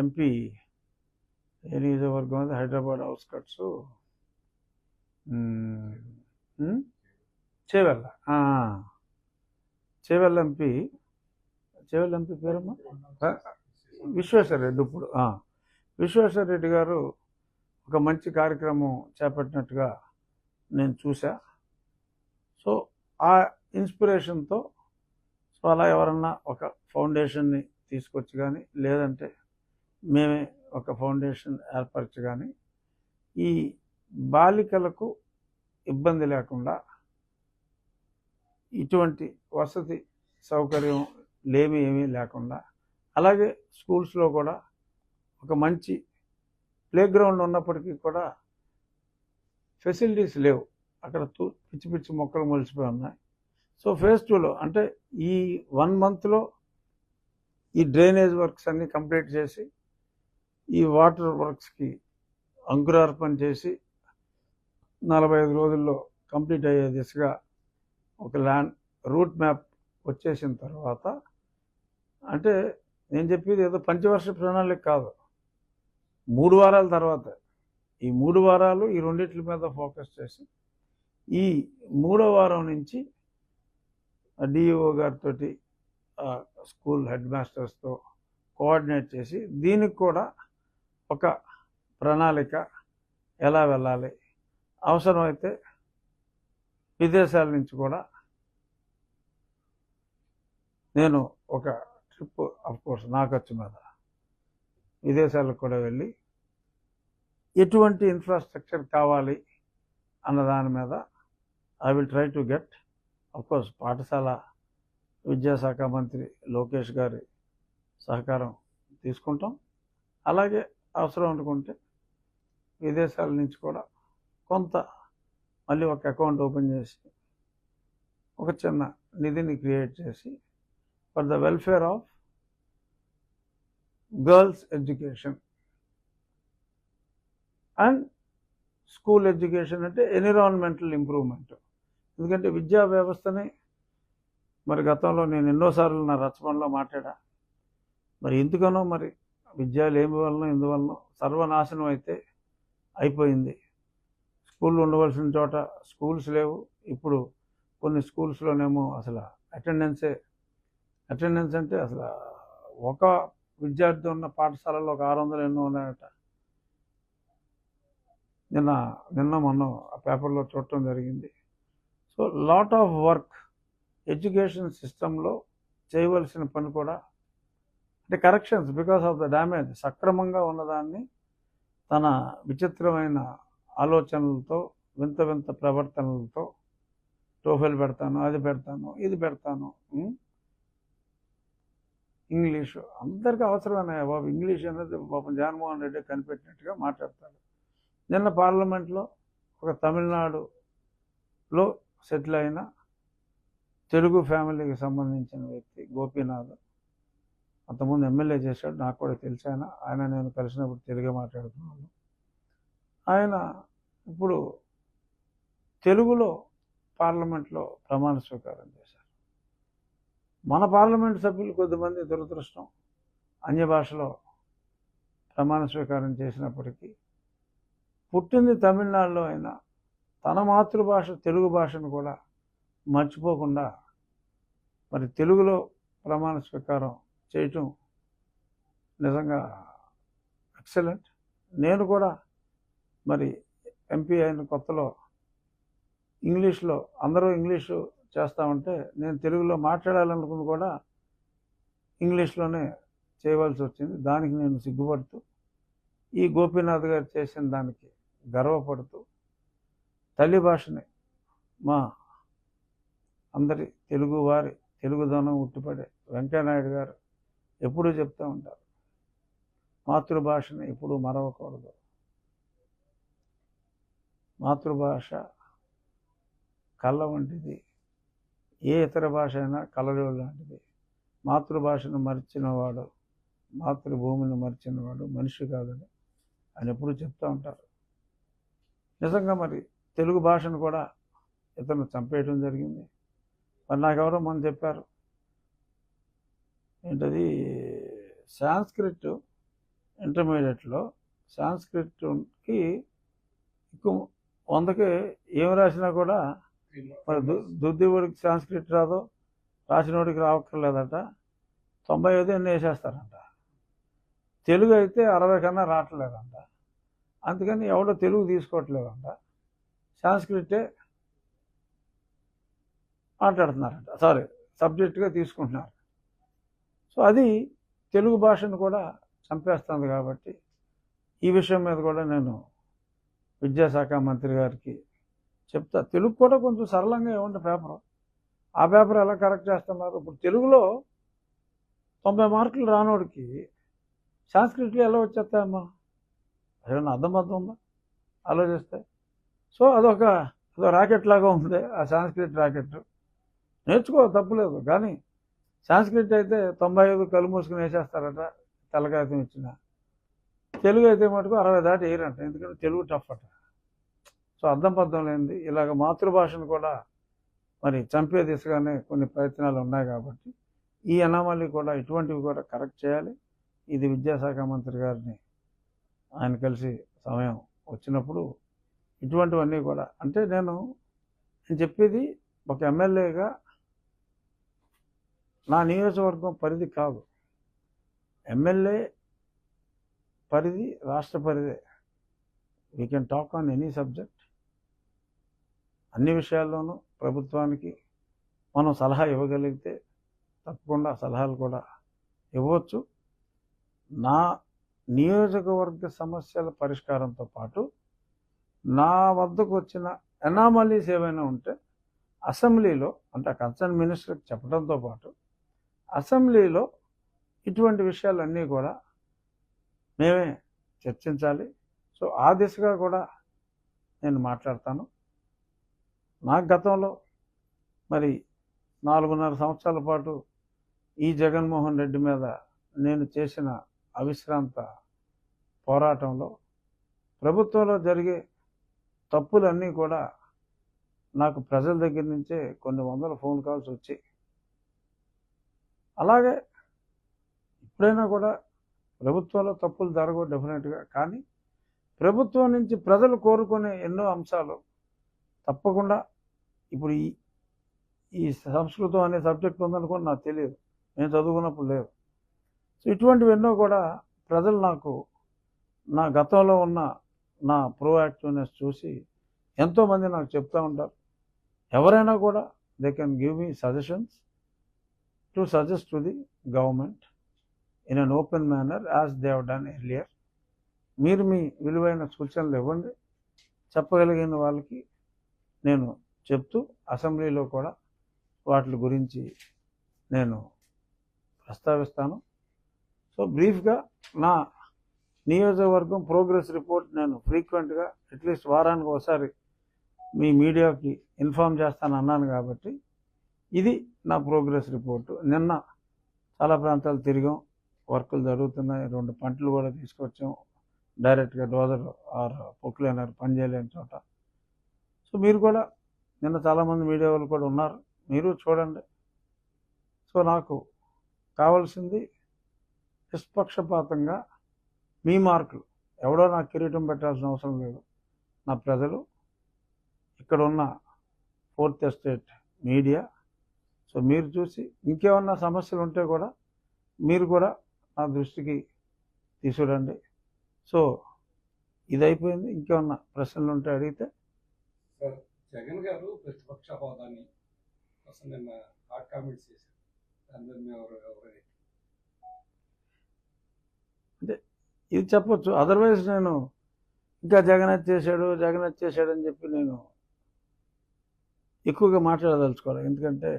MP ఏ నియోజకవర్గం అది Hyderabad outskirts Chevella Chevella Chevella MP Chevella MP పేరమ్మా? విశ్వేశ్వర రెడ్డి ఇప్పుడు విశ్వేశ్వర రెడ్డి గారు ఒక మంచి కార్యక్రమం చేపట్టినట్టుగా నేను చూసా సో ఆ ఇన్స్పిరేషన్తో సో అలా ఎవరన్నా ఒక ఫౌండేషన్ని తీసుకొచ్చి కానీ లేదంటే మేమే ఒక ఫౌండేషన్ ఏర్పరచగాని ఈ బాలికలకు ఇబ్బంది లేకుండా ఇటువంటి వసతి సౌకర్యం లేమి ఏమీ లేకుండా అలాగే స్కూల్స్లో కూడా ఒక మంచి ప్లేగ్రౌండ్ ఉన్నప్పటికీ కూడా ఫెసిలిటీస్ లేవు. అక్కడ తూ పిచ్చి పిచ్చి మొక్కలు మొలిసిపోయి ఉన్నాయి. సో ఫేజ్ టూలో అంటే ఈ వన్ మంత్లో ఈ డ్రైనేజ్ వర్క్స్ అన్నీ కంప్లీట్ చేసి ఈ వాటర్ వర్క్స్కి అంకురార్పణ చేసి నలభై ఐదు రోజుల్లో కంప్లీట్ అయ్యే దిశగా ఒక ల్యాండ్ రూట్ మ్యాప్ వచ్చేసిన తర్వాత అంటే నేను చెప్పేది ఏదో పంచవర్ష ప్రణాళిక కాదు. మూడు వారాల తర్వాత ఈ మూడు వారాలు ఈ రెండిట్ల మీద ఫోకస్ చేసి ఈ మూడో వారం నుంచి డిఈఓ గారితో స్కూల్ హెడ్ మాస్టర్స్తో కోఆర్డినేట్ చేసి దీనికి కూడా ఒక ప్రణాళిక ఎలా వెళ్ళాలి? అవసరమైతే విదేశాల నుంచి కూడా నేను ఒక ట్రిప్ కోర్స్ నా ఖర్చు మీద విదేశాలకు కూడా వెళ్ళి ఎటువంటి ఇన్ఫ్రాస్ట్రక్చర్ కావాలి అన్న దాని మీద I will try to get course పాఠశాల విద్యాశాఖ మంత్రి లోకేష్ గారి సహకారం తీసుకుంటాం. అలాగే అవసరం అనుకుంటే విదేశాల నుంచి కూడా కొంత మళ్ళీ ఒక అకౌంట్ ఓపెన్ చేసి ఒక చిన్న నిధిని క్రియేట్ చేసి for the welfare of girls education. And school education అంటే ఎన్విరాన్మెంటల్ ఇంప్రూవ్మెంట్. ఎందుకంటే విద్యా వ్యవస్థని మరి గతంలో నేను ఎన్నోసార్లు నా రచనలో మాట్లాడా. మరి ఎందుకనో మరి విద్యలు ఏమి వలన ఎందువలన సర్వనాశనం అయితే అయిపోయింది. స్కూళ్ళు ఉండవలసిన చోట స్కూల్స్ లేవు. ఇప్పుడు కొన్ని స్కూల్స్లోనేమో అసలు అటెండెన్సే అటెండెన్స్ అంటే అసలు ఒక విద్యార్థి ఉన్న పాఠశాలలో ఒక ఆరు వందలు ఎన్నో ఉన్నాయట. నిన్న నిన్న మొన్న ఆ పేపర్లో చూడటం జరిగింది. So lot of work education సిస్టంలో చేయవలసిన పని కూడా అంటే corrections because of the damage సక్రమంగా ఉన్నదాన్ని తన విచిత్రమైన ఆలోచనలతో వింత వింత ప్రవర్తనలతో టోఫెల్ పెడతాను అది పెడతాను ఇది పెడతాను ఇంగ్లీషు. అందరికీ అవసరమైన బాబు? ఇంగ్లీష్ అనేది పాపం జగన్మోహన్ రెడ్డి కనిపెట్టినట్టుగా మాట్లాడతాడు. నిన్న పార్లమెంట్లో ఒక తమిళనాడులో సెటిల్ అయిన తెలుగు ఫ్యామిలీకి సంబంధించిన వ్యక్తి గోపీనాథ్ అంతకుముందు ఎమ్మెల్యే చేశాడు నాకు కూడా తెలిసి ఆయన. ఆయన నేను కలిసినప్పుడు తెలుగే మాట్లాడుతున్నాను ఆయన ఇప్పుడు తెలుగులో పార్లమెంట్లో ప్రమాణ స్వీకారం చేశారు. మన పార్లమెంట్ సభ్యులు కొద్దిమంది దురదృష్టం. అన్య భాషలో ప్రమాణ స్వీకారం చేసినప్పటికీ పుట్టింది తమిళనాడులో అయినా తన మాతృభాష తెలుగు భాషను కూడా మర్చిపోకుండా మరి తెలుగులో ప్రమాణ స్వీకారం చేయటం నిజంగా ఎక్సలెంట్. నేను కూడా మరి ఎంపీ అయిన కొత్తలో ఇంగ్లీష్లో అందరూ ఇంగ్లీషు చేస్తామంటే నేను తెలుగులో మాట్లాడాలనుకుని కూడా ఇంగ్లీష్లోనే చేయవలసి వచ్చింది. దానికి నేను సిగ్గుపడుతూ ఈ గోపీనాథ్ గారు చేసిన దానికి గర్వపడుతూ తల్లి భాషని మా అందరి తెలుగువారి తెలుగుదనం ఉట్టిపడే వెంకయ్యనాయుడు గారు ఎప్పుడూ చెప్తూ ఉంటారు. మాతృభాషని ఎప్పుడూ మరవకూడదు. మాతృభాష కళ్ళ వంటిది. ఏ ఇతర భాష అయినా కళ్ళజోడు లాంటిది. మాతృభాషను మరిచినవాడు మాతృభూమిని మరిచినవాడు మనిషి కాదని అని ఎప్పుడూ చెప్తూ ఉంటారు. నిజంగా మరి తెలుగు భాషను కూడా ఇతను చంపేయటం జరిగింది. మరి నాకెవరో మనం చెప్పారు ఏంటది? సాంస్క్రిట్ ఇంటర్మీడియట్లో సాంస్క్రిట్కి ఎక్కువ వందకి ఏం రాసినా కూడా మరి దు దుద్దివాడికి సాంస్క్రిట్ రాదు రాసినోడికి రావక్కర్లేదట. తొంభై ఐదు ఎన్ని వేసేస్తారంట. తెలుగు అయితే అరవై కన్నా రావట్లేదంట. అందుకని ఎవడో తెలుగు తీసుకోవట్లేదంట. సాంస్క్రిటే మాట్లాడుతున్నారంట. సారీ సబ్జెక్టుగా తీసుకుంటున్నారు. సో అది తెలుగు భాషను కూడా చంపేస్తుంది కాబట్టి ఈ విషయం మీద కూడా నేను విద్యాశాఖ మంత్రి గారికి చెప్తా. తెలుగు కూడా కొంచెం సరళంగా ఏముంది పేపర్? ఆ పేపర్ ఎలా కరెక్ట్ చేస్తున్నారు? ఇప్పుడు తెలుగులో తొంభై మార్కులు రానోడికి సాంస్క్రిట్లో ఎలా వచ్చేస్తాయమ్మా? ఏమన్నా అర్థం అర్థం ఉందా? ఆలోచిస్తే. సో అదొక అదొక రాకెట్ లాగా ఉంది ఆ సాంస్క్రిట్ రాకెట్. నేర్చుకో తప్పులేదు. కానీ సాంస్క్రిట్ అయితే తొంభై ఐదు కళ్ళు మూసుకుని వేసేస్తారట తెల్లకాయతం ఇచ్చిన. తెలుగు అయితే మటుకు అరవై దాటి వేయరంట ఎందుకంటే తెలుగు టఫ్ అట. సో అర్థం పద్ధం లేనిది. ఇలాగ మాతృభాషను కూడా మరి చంపే దిశగానే కొన్ని ప్రయత్నాలు ఉన్నాయి కాబట్టి ఈ అనామలీ కూడా ఇటువంటివి కూడా కరెక్ట్ చేయాలి. ఇది విద్యాశాఖ మంత్రి గారిని ఆయన కలిసి సమయం వచ్చినప్పుడు ఇటువంటివన్నీ కూడా అంటే నేను నేను చెప్పేది ఒక ఎమ్మెల్యేగా నా నియోజకవర్గం పరిధి కాదు. ఎమ్మెల్యే పరిధి రాష్ట్ర పరిధి. We can talk on any subject అన్ని విషయాల్లోనూ ప్రభుత్వానికి మనం సలహా ఇవ్వగలిగితే తప్పకుండా సలహాలు కూడా ఇవ్వచ్చు. నా నియోజకవర్గ సమస్యల పరిష్కారంతో పాటు నా వద్దకు వచ్చిన ఎనామలీస్ ఏవైనా ఉంటే అసెంబ్లీలో అంటే కన్సర్న్ మినిస్టర్కి చెప్పడంతో పాటు అసెంబ్లీలో ఇటువంటి విషయాలన్నీ కూడా మేమే చర్చించాలి. సో ఆ దిశగా కూడా నేను మాట్లాడతాను. నాకు గతంలో మరి నాలుగున్నర సంవత్సరాల పాటు ఈ జగన్మోహన్ రెడ్డి మీద నేను చేసిన అవిశ్రాంత పోరాటంలో ప్రభుత్వంలో జరిగే తప్పులన్నీ కూడా నాకు ప్రజల దగ్గర నుంచే కొన్ని వందల ఫోన్ కాల్స్ వచ్చి అలాగే ఇప్పుడైనా కూడా ప్రభుత్వంలో తప్పులు జరగవు డెఫినెట్గా కానీ ప్రభుత్వం నుంచి ప్రజలు కోరుకునే ఎన్నో అంశాలు తప్పకుండా ఇప్పుడు ఈ ఈ సంస్కృతం అనే సబ్జెక్ట్ ఉందనుకోని నాకు తెలియదు. నేను చదువుకున్నప్పుడు లేదు. సో ఇటువంటివి ఎన్నో కూడా ప్రజలు నాకు నా గతంలో ఉన్న నా ప్రోయాక్టివ్నెస్ చూసి ఎంతోమంది నాకు చెప్తూ ఉంటారు. ఎవరైనా కూడా they can give me suggestions to suggest to the government in an open manner as they've done earlier మీరు మీ విలువైన సూచనలు ఇవ్వండి. చెప్పగలిగిన వాళ్ళకి నేను చెప్తూ అసెంబ్లీలో కూడా వాటి గురించి నేను ప్రస్తావిస్తాను. సో బ్రీఫ్గా నా నియోజకవర్గం ప్రోగ్రెస్ రిపోర్ట్ నేను ఫ్రీక్వెంట్గా అట్లీస్ట్ వారానికి ఒకసారి మీ మీడియాకి ఇన్ఫామ్ చేస్తాను అన్నాను కాబట్టి ఇది నా ప్రోగ్రెస్ రిపోర్టు. నిన్న చాలా ప్రాంతాలు తిరిగాం. వర్కులు జరుగుతున్నాయి. రెండు పంటలు కూడా తీసుకొచ్చాం. డైరెక్ట్గా డోజర్ ఆర్ పొక్కులేనారు పని చేయలేని చోట. సో మీరు కూడా నిన్న చాలామంది మీడియా వాళ్ళు కూడా ఉన్నారు. మీరు చూడండి. సో నాకు కావాల్సింది నిష్పక్షపాతంగా మీ మార్కులు. ఎవడో నాకు కిరీటం పెట్టాల్సిన అవసరం లేదు. నా ప్రజలు ఇక్కడ ఉన్న ఫోర్త్ ఎస్టేట్ మీడియా సో మీరు చూసి ఇంకేమన్నా సమస్యలు ఉంటే కూడా మీరు కూడా నా దృష్టికి తీసుకురండి. సో ఇది అయిపోయింది ఇంకేమన్నా ప్రశ్నలు ఉంటే అడిగితే. జగన్ గారు ప్రతిపక్ష హోదాని కోసం నిన్న హాట్ కామెంట్స్ చేశారు. ఎవరు ఇది చెప్పొచ్చు. అదర్వైజ్ నేను ఇంకా జగన్ చేశాడు జగన్ చేశాడు అని చెప్పి నేను ఎక్కువగా మాట్లాడదలుచుకోవాలి. ఎందుకంటే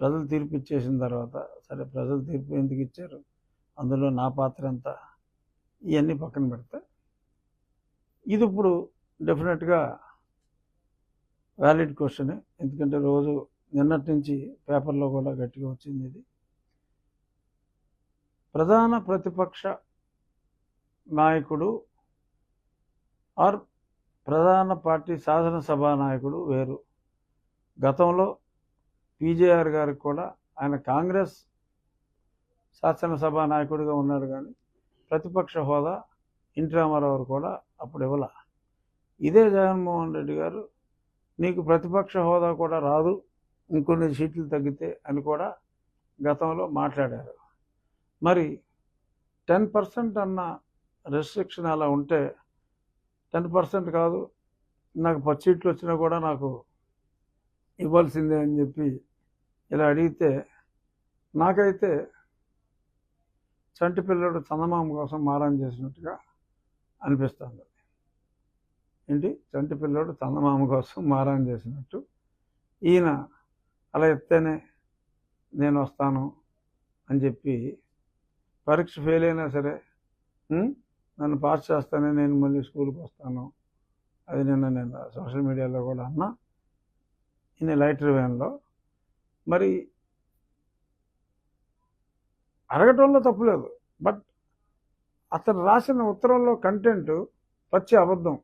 ప్రజలు తీర్పు ఇచ్చేసిన తర్వాత సరే ప్రజలు తీర్పు ఎందుకు ఇచ్చారు? అందులో నా పాత్ర ఎంత? ఇవన్నీ పక్కన పెడితే ఇది ఇప్పుడు డెఫినెట్గా వ్యాలిడ్ క్వశ్చనే. ఎందుకంటే రోజు నిన్నటి నుంచి పేపర్లో కూడా గట్టిగా వచ్చింది ఇది. ప్రధాన ప్రతిపక్ష నాయకుడు ఆర్ ప్రధాన పార్టీ శాసనసభ నాయకుడు వేరు. గతంలో పీజేఆర్ గారికి కూడా ఆయన కాంగ్రెస్ శాసనసభ నాయకుడిగా ఉన్నాడు కానీ ప్రతిపక్ష హోదా ఎన్టీ రామారావు కూడా అప్పుడు ఇవ్వాల. ఇదే జగన్మోహన్ రెడ్డి గారు నీకు ప్రతిపక్ష హోదా కూడా రాదు ఇంకొన్ని సీట్లు తగ్గితే అని కూడా గతంలో మాట్లాడారు. మరి టెన్ పర్సెంట్ అన్న రెస్ట్రిక్షన్ అలా ఉంటే టెన్ పర్సెంట్ కాదు నాకు పది సీట్లు వచ్చినా కూడా నాకు ఇవ్వాల్సిందే అని చెప్పి ఇలా అడిగితే నాకైతే చంటి పిల్లడు చందమామ కోసం మారం చేసినట్టుగా అనిపిస్తుంది. ఏంటి? చంటి పిల్లడు చందమామ కోసం మారం చేసినట్టు. ఈయన అలా చెప్తేనే నేను వస్తాను అని చెప్పి పరీక్ష ఫెయిల్ అయినా సరే నన్ను పాస్ చేస్తానే నేను మళ్ళీ స్కూల్కి వస్తాను. అది నిన్న నేను సోషల్ మీడియాలో కూడా అన్నా. ఇన్ లైటర్ వ్యాన్లో. మరి అడగటంలో తప్పులేదు బట్ అతను రాసిన ఉత్తరంలో కంటెంట్ పచ్చి అబద్ధం.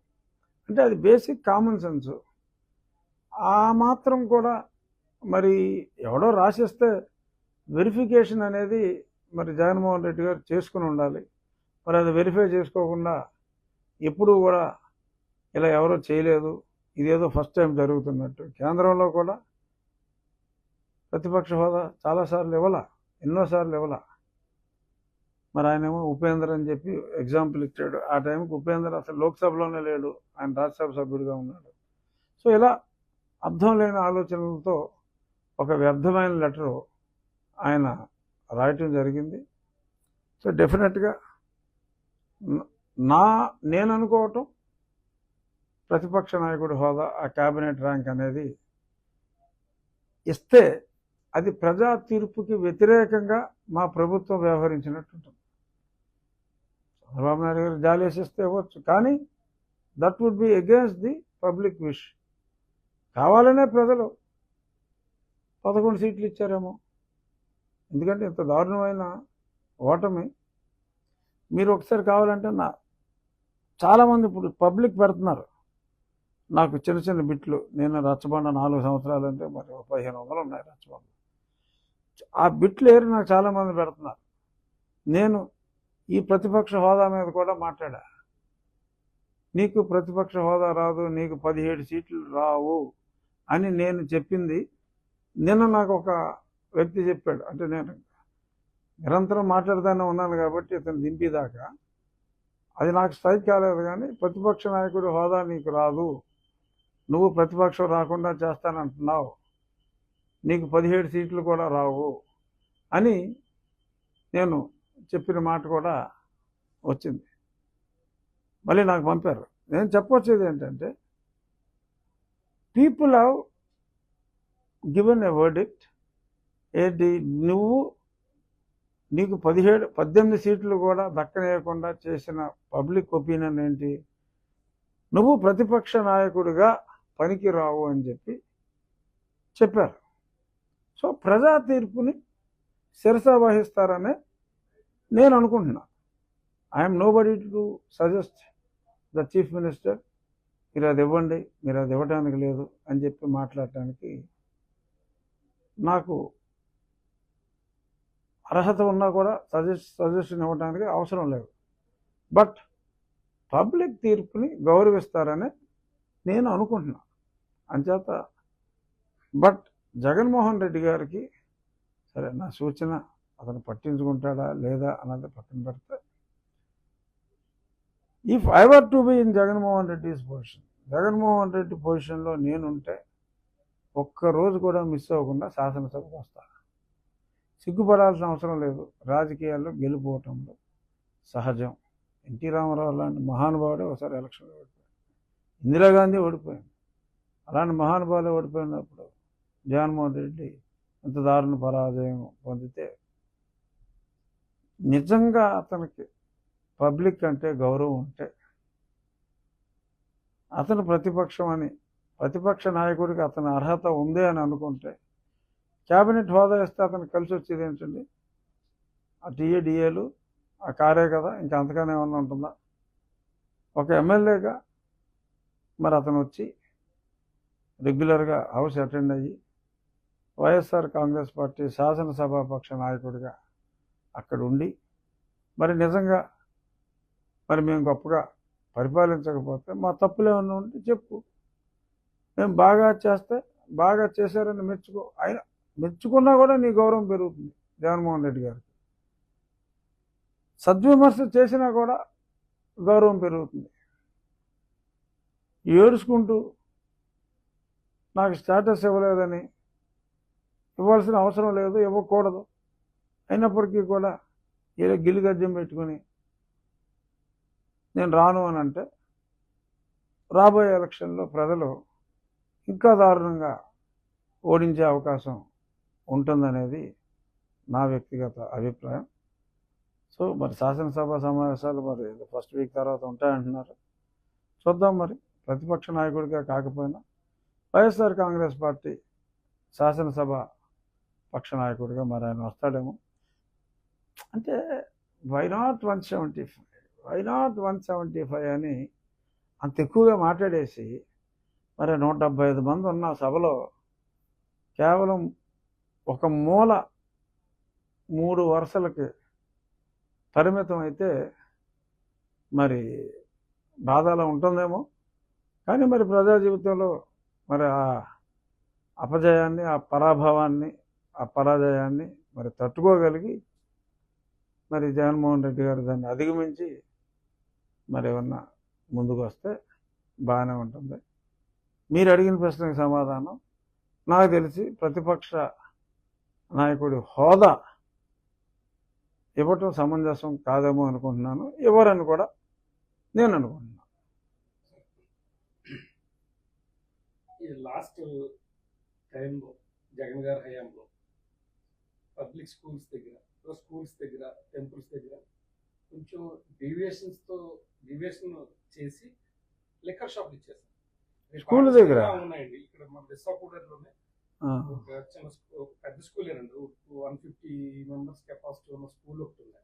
అంటే అది బేసిక్ కామన్ సెన్స్. ఆ మాత్రం కూడా మరి ఎవడో రాసిస్తే వెరిఫికేషన్ అనేది మరి జగన్మోహన్ రెడ్డి గారు చేసుకుని ఉండాలి. మరి అది వెరిఫై చేసుకోకుండా ఎప్పుడూ కూడా ఇలా ఎవరో చేయలేదు. ఇదేదో ఫస్ట్ టైం జరుగుతున్నట్టు. కేంద్రంలో కూడా ప్రతిపక్ష హోదా చాలాసార్లు ఇవ్వాల ఎన్నోసార్లు ఇవ్వాల. మరి ఆయనేమో ఉపేంద్ర అని చెప్పి ఎగ్జాంపుల్ ఇచ్చాడు. ఆ టైంకి ఉపేంద్ర అసలు లోక్సభలోనే లేడు. ఆయన రాజ్యసభ సభ్యుడిగా ఉన్నాడు. సో ఇలా అర్థం లేని ఆలోచనలతో ఒక వ్యర్థమైన లెటరు ఆయన రాయటం జరిగింది. సో డెఫినెట్గా నా నేను అనుకోవటం ప్రతిపక్ష నాయకుడి హోదా ఆ క్యాబినెట్ ర్యాంక్ అనేది ఇస్తే అది ప్రజా తీర్పుకి వ్యతిరేకంగా మా ప్రభుత్వం వ్యవహరించినట్టు ఉంటుంది. చంద్రబాబు నాయుడు గారు జాలేసిస్తే ఇవ్వచ్చు కానీ that would be against the public wish కావాలనే ప్రజలు పదకొండు సీట్లు ఇచ్చారేమో. ఎందుకంటే ఇంత దారుణమైన ఓటమి మీరు ఒకసారి కావాలంటే నా చాలామంది ఇప్పుడు పబ్లిక్ పెడుతున్నారు. నాకు చిన్న చిన్న బిట్లు. నేను రచ్చబండ నాలుగు సంవత్సరాలు అంటే మరి ఒక పదిహేను వందలు ఉన్నాయి రచ్చబండ ఆ బిట్లు ఏరి నాకు చాలామంది పెడుతున్నారు. నేను ఈ ప్రతిపక్ష హోదా మీద కూడా మాట్లాడా. నీకు ప్రతిపక్ష హోదా రాదు నీకు పదిహేడు సీట్లు రావు అని నేను చెప్పింది. నిన్న నాకు ఒక వ్యక్తి చెప్పాడు. అంటే నేను నిరంతరం మాట్లాడుతూనే ఉన్నాను కాబట్టి ఇతను దింపేదాకా. అది నాకు స్ట్రైక్ కాలేదు కానీ ప్రతిపక్ష నాయకుడు హోదా నీకు రాదు. నువ్వు ప్రతిపక్షం రాకుండా చేస్తానంటున్నావు. నీకు పదిహేడు సీట్లు కూడా రావు అని నేను చెప్పిన మాట కూడా వచ్చింది. మళ్ళీ నాకు పంపారు. నేను చెప్పొచ్చేది ఏంటంటే people have given a verdict ఏంటి? నువ్వు నీకు పదిహేడు పద్దెనిమిది సీట్లు కూడా దక్కనేయకుండా చేసిన పబ్లిక్ ఒపీనియన్ ఏంటి? నువ్వు ప్రతిపక్ష నాయకుడిగా పనికి రావు అని చెప్పి చెప్పారు. సో ప్రజా తీర్పుని శిరస వహిస్తారనే నేను అనుకుంటున్నా. I'm nobody to suggest the chief minister మీరు అది ఇవ్వండి మీరు అది ఇవ్వడానికి లేదు అని చెప్పి మాట్లాడటానికి నాకు అర్హత ఉన్నా కూడా సజెస్ట్ సజెషన్ ఇవ్వడానికి అవసరం లేదు. బట్ పబ్లిక్ తీర్పుని గౌరవిస్తారని నేను అనుకుంటున్నాను అంచేత బట్ జగన్మోహన్ రెడ్డి గారికి సరే నా సూచన అతను పట్టించుకుంటాడా లేదా అన్నది పక్కన పెడితే if I were to be in Jaganmohan Reddy's position Jaganmohan Reddy పొజిషన్లో నేనుంటే ఒక్క రోజు కూడా మిస్ అవ్వకుండా శాసనసభకు వస్తాను సిగ్గుపడాల్సిన అవసరం లేదు. రాజకీయాల్లో గెలుపోవటంలో సహజం. ఎన్టీ రామారావు లాంటి మహానుభావుడే ఒకసారి ఎలక్షన్లో ఓడిపోయాడు. ఇందిరాగాంధీ ఓడిపోయింది అలాంటి మహానుభావులు ఓడిపోయినప్పుడు జగన్మోహన్ రెడ్డి ఇంత దారుణ పరాజయం పొందితే నిజంగా అతనికి పబ్లిక్ అంటే గౌరవం ఉంటే అతను ప్రతిపక్షం అని ప్రతిపక్ష నాయకుడికి అతని అర్హత ఉంది అని అనుకుంటే క్యాబినెట్ హోదా ఇస్తే అతను కలిసి వచ్చేది ఏంటండి? ఆ టీఏడిఏలు ఆ కారే కదా ఇంకా అంతగానే ఏమన్నా ఉంటుందా? ఒక ఎమ్మెల్యేగా మరి అతను వచ్చి రెగ్యులర్గా హౌస్ అటెండ్ అయ్యి వైఎస్ఆర్ కాంగ్రెస్ పార్టీ శాసనసభాపక్ష నాయకుడిగా అక్కడ ఉండి మరి నిజంగా మరి మేము గొప్పగా పరిపాలించకపోతే మా తప్పులేమన్నా ఉంటే చెప్పు. మేము బాగా చేస్తే బాగా చేశారని మెచ్చుకో ఆయన మెచ్చుకున్నా కూడా నీ గౌరవం పెరుగుతుంది జగన్మోహన్ రెడ్డి గారికి. సద్విమర్శ చేసినా కూడా గౌరవం పెరుగుతుంది. ఏడుచుకుంటూ నాకు స్టేటస్ ఇవ్వలేదని ఇవ్వాల్సిన అవసరం లేదు ఇవ్వకూడదు. అయినప్పటికీ కూడా ఏదో గిల్లి పెట్టుకుని నేను రాను అని అంటే రాబోయే ఎలక్షన్లో ప్రజలు ఇంకా దారుణంగా ఓడించే అవకాశం ఉంటుందనేది నా వ్యక్తిగత అభిప్రాయం. సో మరి శాసనసభ సమావేశాలు మరి ఫస్ట్ వీక్ తర్వాత ఉంటాయంటున్నారు. చూద్దాం మరి. ప్రతిపక్ష నాయకుడిగా కాకపోయినా వైఎస్ఆర్ కాంగ్రెస్ పార్టీ శాసనసభ పక్ష నాయకుడిగా మరి ఆయన వస్తాడేమో. అంటే why not one seventy five why not one seventy five అని అంత ఎక్కువగా మాట్లాడేసి మరి నూట డెబ్బై ఐదు మంది ఉన్న సభలో కేవలం ఒక మూల మూడు వరుసలకి పరిమితం అయితే మరి బాధలా ఉంటుందేమో. కానీ మరి ప్రజా జీవితంలో మరి ఆ అపజయాన్ని ఆ పరాభవాన్ని ఆ పరాజయాన్ని మరి తట్టుకోగలిగి మరి జగన్మోహన్ రెడ్డి గారు దాన్ని అధిగమించి మరి ఏమన్నా ముందుకు వస్తే బాగానే ఉంటుంది. మీరు అడిగిన ప్రశ్నకు సమాధానం నాకు తెలిసి ప్రతిపక్ష నాయకుడి హోదా ఇవ్వటం సమంజసం కాదేమో అనుకుంటున్నాను. ఇవ్వరని కూడా నేను అనుకుంటున్నాను ఈ లాస్ట్ టైంలో జగన్ గారి హయాంలో పబ్లిక్ స్కూల్స్ దగ్గర స్కూల్స్ దగ్గర టెంపుల్స్ దగ్గర కొంచెం డీవియేషన్స్తో డీవియేషన్ చేసి లిక్కర్ షాప్లు ఇచ్చేసారు స్కూల్ దగ్గర? ఉన్నాయండి? ఇక్కడ మన విశాఖపట్నంలోనే ఒక చిన్న పెద్ద స్కూల్ అండి వన్ ఫిఫ్టీ మెంబర్స్ కెపాసిటీ ఉన్న స్కూల్ ఒకటి ఉంది.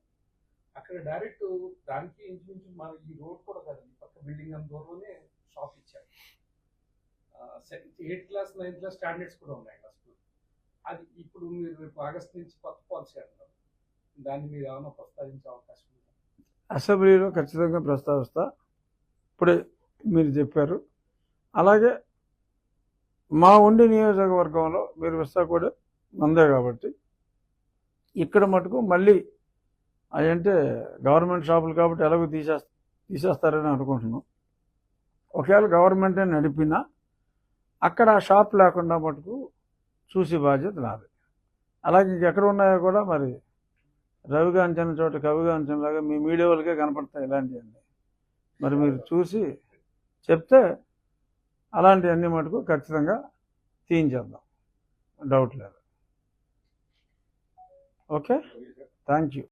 అక్కడ డైరెక్ట్ దానికి ఇంచుమించు మన ఈ రోడ్ కూడా కాదు ఈ పక్క బిల్డింగ్ అంత దూరంలోనే షాప్ ఇచ్చారు. Eighth class ninth class standards కూడా ఉన్నాయి ఆ స్కూల్. అది ఇప్పుడు మీరు రేపు ఆగస్ట్ నుంచి కొత్త పాలసీ అంటారు. దాన్ని మీరు ఏమైనా ప్రస్తావించే అవకాశం ఉందా? అసెంబ్లీలో ఖచ్చితంగా ప్రస్తావిస్తా. ఇప్పుడే మీరు చెప్పారు. అలాగే మా ఉండి నియోజకవర్గంలో మీరు విశాఖపడే మందే కాబట్టి ఇక్కడ మటుకు మళ్ళీ అదంటే గవర్నమెంట్ షాపులు కాబట్టి ఎలాగో తీసేస్తా తీసేస్తారని అనుకుంటున్నాం. ఒకవేళ గవర్నమెంటే నడిపినా అక్కడ షాప్ లేకుండా మటుకు చూసి బాధ్యత నాది. అలాగే ఇంకెక్కడ ఉన్నాయో కూడా మరి రవిగాంచన చోట కవిగాంచనలాగా మీ మీడియా వాళ్ళకే కనపడతాయి ఇలాంటివన్నీ. మరి మీరు చూసి చెప్తే అలాంటివన్నీ మటుకు ఖచ్చితంగా తీయించేద్దాం. డౌట్ లేదు. ఓకే? Thank you